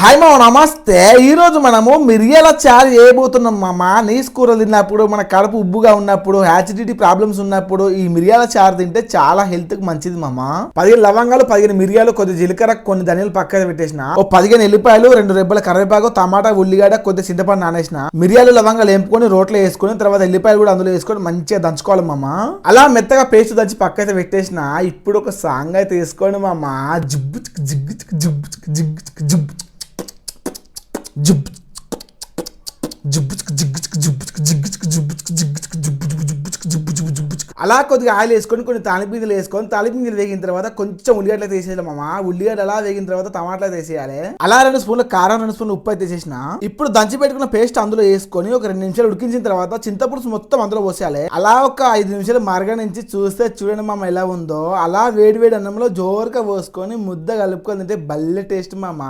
Hi మామ నమస్తే. ఈరోజు మనము మిరియాల చారు చేయబోతున్నాం మామ. నీస్ కూర తిన్నప్పుడు మన కడుపు ఉబ్బుగా ఉన్నప్పుడు యాసిడిటీ ప్రాబ్లమ్స్ ఉన్నప్పుడు ఈ మిరియాల చారు తింటే చాలా హెల్త్కి మంచిది మామ. పదిహేను లవంగాలు పదిహేను మిరియాలు కొద్ది జీలకర్ర కొన్ని ధనియాలు పక్కన పెట్టేసిన. ఓ పదిహేను ఎల్లిపాయలు రెండు రెబ్బల కరివేపాకు టమాటా ఉల్లిగడ్డ కొద్ది చింతపండు నానేసిన. మిరియాలు లవంగాలు ఎంపుకొని రోట్లో వేసుకొని తర్వాత ఎల్లిపాయలు కూడా అందులో వేసుకొని మంచిగా దంచుకోవాలి మామ. అలా మెత్తగా పేస్ట్ దంచి పక్కైతే పెట్టేసిన. ఇప్పుడు ఒక సాంగ్ అయితే వేసుకోండి మామ. జిగ్గు జిగ్గు జిగ్గు చిక్ జిగ్గు చిక్ జిబ్బు చిక్ జుబ్ జుబ్బు జిగ్గు జుబ్బు జిగ్గు జుబ్బు జిగ్గు జుబ్బు జుబ్బు జుబ్బు జుబ్బు జుబ్బు అలా కొద్దిగా ఆయిల్ వేసుకొని కొన్ని తాలిపింజలు వేసుకొని తాలిపింజలు వేగిన తర్వాత కొంచెం ఉల్లిగడ్డలు తీసేయాలి మామ ఉల్లిగడ్డ అలా వేగిన తర్వాత టమాటాలు తీసేయాలి అలా రెండు స్పూన్ల కారం రెండు స్పూన్లు ఉప్పు అయితే తీసేసిన ఇప్పుడు దంచి పెట్టుకున్న పేస్ట్ అందులో వేసుకొని ఒక రెండు నిమిషాలు ఉడికించిన తర్వాత చింతపులుసు మొత్తం అందులో పోసేయాలి అలా ఒక ఐదు నిమిషాలు మరగనించి చూస్తే చూడండి మామ ఎలా ఉందో అలా వేడి వేడి అన్నంలో జోరుగా పోసుకొని ముద్ద కలుపుకొని తింటే భలే టేస్ట్ మామ